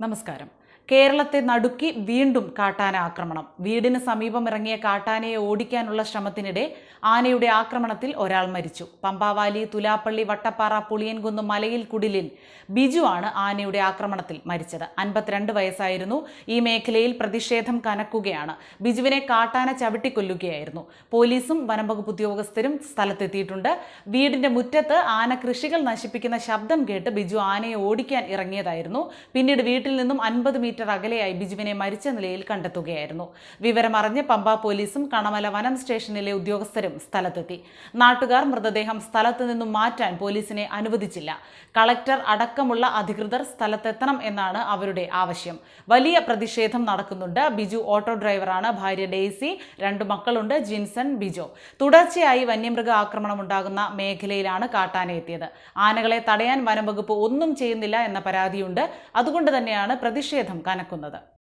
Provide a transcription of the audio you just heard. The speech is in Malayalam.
നമസ്കാരം കേരളത്തെ നടുക്കി വീണ്ടും കാട്ടാന ആക്രമണം. വീടിന് സമീപം ഇറങ്ങിയ കാട്ടാനയെ ഓടിക്കാനുള്ള ശ്രമത്തിനിടെ ആനയുടെ ആക്രമണത്തിൽ ഒരാൾ മരിച്ചു. പമ്പാവാലി തുലാപ്പള്ളി വട്ടപ്പാറ പുളിയൻകുന്ന് മലയിൽ കുടിലിൽ ബിജു ആണ് ആനയുടെ ആക്രമണത്തിൽ മരിച്ചത്. അൻപത്തിരണ്ട് വയസ്സായിരുന്നു. ഈ മേഖലയിൽ പ്രതിഷേധം കനക്കുകയാണ്. ബിജുവിനെ കാട്ടാന ചവിട്ടിക്കൊല്ലുകയായിരുന്നു. പോലീസും വനംവകുപ്പ് ഉദ്യോഗസ്ഥരും സ്ഥലത്തെത്തിയിട്ടുണ്ട്. വീടിന്റെ മുറ്റത്ത് ആന കൃഷികൾ നശിപ്പിക്കുന്ന ശബ്ദം കേട്ട് ബിജു ആനയെ ഓടിക്കാൻ ഇറങ്ങിയതായിരുന്നു. പിന്നീട് വീട്ടിൽ നിന്നും അൻപത് മീറ്റർ അകലെയായി ബിജുവിനെ മരിച്ച നിലയിൽ കണ്ടെത്തുകയായിരുന്നു. വിവരമറിഞ്ഞ് പമ്പ പോലീസും കണമല വനം സ്റ്റേഷനിലെ ഉദ്യോഗസ്ഥരും സ്ഥലത്തെത്തി. നാട്ടുകാർ മൃതദേഹം സ്ഥലത്ത് നിന്നും മാറ്റാൻ പോലീസിനെ അനുവദിച്ചില്ല. കളക്ടർ അടക്കമുള്ള അധികൃതർ സ്ഥലത്തെത്തണം എന്നാണ് അവരുടെ ആവശ്യം. വലിയ പ്രതിഷേധം നടക്കുന്നുണ്ട്. ബിജു ഓട്ടോ ഡ്രൈവറാണ്. ഭാര്യ ഡെയ്സി രണ്ട് മക്കളുണ്ട് ജിൻസൺ ബിജോ. തുടർച്ചയായി വന്യമൃഗ ആക്രമണം ഉണ്ടാകുന്ന മേഖലയിലാണ് കാട്ടാന എത്തിയത്. ആനകളെ തടയാൻ വനം വകുപ്പ് ഒന്നും ചെയ്യുന്നില്ല എന്ന പരാതിയുണ്ട്. അതുകൊണ്ട് തന്നെയാണ് പ്രതിഷേധം കനക്കുന്നത്